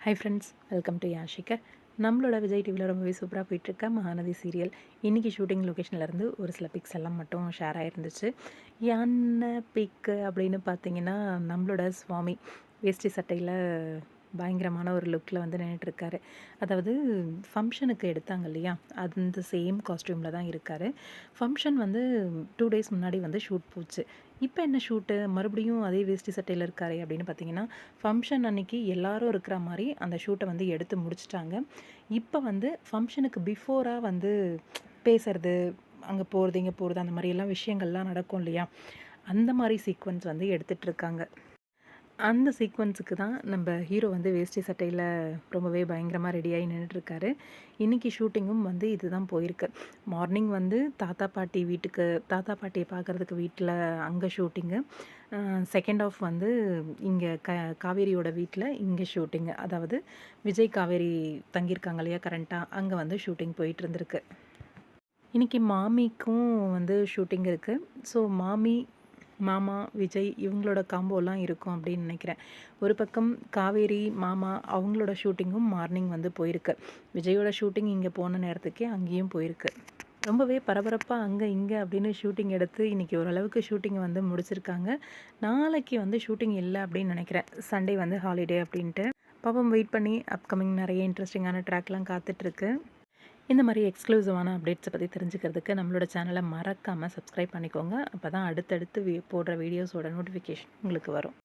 High friends welcome to யாஷிகர் நம்மளோட விஜய் டிவியில் ரொம்பவே சூப்பராக போயிட்டுருக்க மகாநதி சீரியல் இன்றைக்கி ஷூட்டிங் லொக்கேஷன்லேருந்து ஒரு சில பிக்ஸ் எல்லாம் மட்டும் ஷேர் ஆகிருந்துச்சு என்ன பிக்கு அப்படின்னு பார்த்தீங்கன்னா நம்மளோட சுவாமி வேஷ்டி சட்டையில் பயங்கரமான ஒரு லுக்கில் வந்து நின்றுட்டுருக்காரு அதாவது ஃபங்க்ஷனுக்கு எடுத்தாங்க இல்லையா? அந்த சேம் காஸ்ட்யூமில் தான் இருக்கார். ஃபங்க்ஷன் வந்து டூ டேஸ் முன்னாடி வந்து ஷூட் போச்சு. இப்போ என்ன ஷூட்டு மறுபடியும் அதே வேஷ்டி சட்டையில் இருக்காரு அப்படின்னு பார்த்தீங்கன்னா ஃபங்க்ஷன் அன்னைக்கு எல்லாரும் இருக்கிற மாதிரி அந்த ஷூட்டை வந்து எடுத்து முடிச்சிட்டாங்க. இப்போ வந்து ஃபங்க்ஷனுக்கு பிஃபோராக வந்து பேசுறது அங்கே போகிறது இங்கே போகிறது அந்த மாதிரியெல்லாம் விஷயங்கள்லாம் நடக்கும் இல்லையா? அந்த மாதிரி சீக்வன்ஸ் வந்து எடுத்துகிட்ருக்காங்க அந்த சீக்வன்ஸுக்கு தான் நம்ம ஹீரோ வந்து வேஷ்டி சட்டையில் ரொம்பவே பயங்கரமாக ரெடியாகி நின்றுட்டுருக்காரு இன்றைக்கி ஷூட்டிங்கும் வந்து இதுதான் போயிருக்கு. மார்னிங் வந்து தாத்தா பாட்டி வீட்டுக்கு தாத்தா பாட்டியை பார்க்குறதுக்கு வீட்டில் அங்கே ஷூட்டிங்கு செகண்ட் ஆஃப் வந்து இங்கே க காவேரியோட வீட்டில் இங்கே ஷூட்டிங்கு அதாவது விஜய் காவேரி தங்கியிருக்காங்க இல்லையா கரண்ட்டாக அங்கே வந்து ஷூட்டிங் போயிட்டு இருந்திருக்கு. இன்றைக்கி மாமிக்கும் வந்து ஷூட்டிங் இருக்குது ஸோ மாமி மாமா விஜய் இவங்களோட காம்போலாம் இருக்கும் அப்படின்னு நினைக்கிறேன். ஒரு பக்கம் காவேரி மாமா அவங்களோட ஷூட்டிங்கும் மார்னிங் வந்து போயிருக்கு. விஜயோட ஷூட்டிங் இங்கே போன நேரத்துக்கே அங்கேயும் போயிருக்கு. ரொம்பவே பரபரப்பாக அங்கே இங்கே அப்படின்னு ஷூட்டிங் எடுத்து இன்றைக்கி ஓரளவுக்கு ஷூட்டிங்கை வந்து முடிச்சிருக்காங்க. நாளைக்கு வந்து ஷூட்டிங் இல்லை அப்படின்னு நினைக்கிறேன். சண்டே வந்து ஹாலிடே அப்படின்ட்டு. பாப்பம் வெயிட் பண்ணி அப்கமிங் நிறைய இன்ட்ரெஸ்டிங்கான ட்ராக்லாம் காத்துட்ருக்கு இந்த மாதிரி எக்ஸ்க்ளூசிவான அப்டேட்ஸை பற்றி தெரிஞ்சுக்கிறதுக்கு நம்மளோட சேனலை மறக்காமல் சப்ஸ்கிரைப் பண்ணிக்கோங்க. அப்போ தான் அடுத்தடுத்து போடுற வீடியோஸோட நோட்டிஃபிகேஷன் உங்களுக்கு வரும்.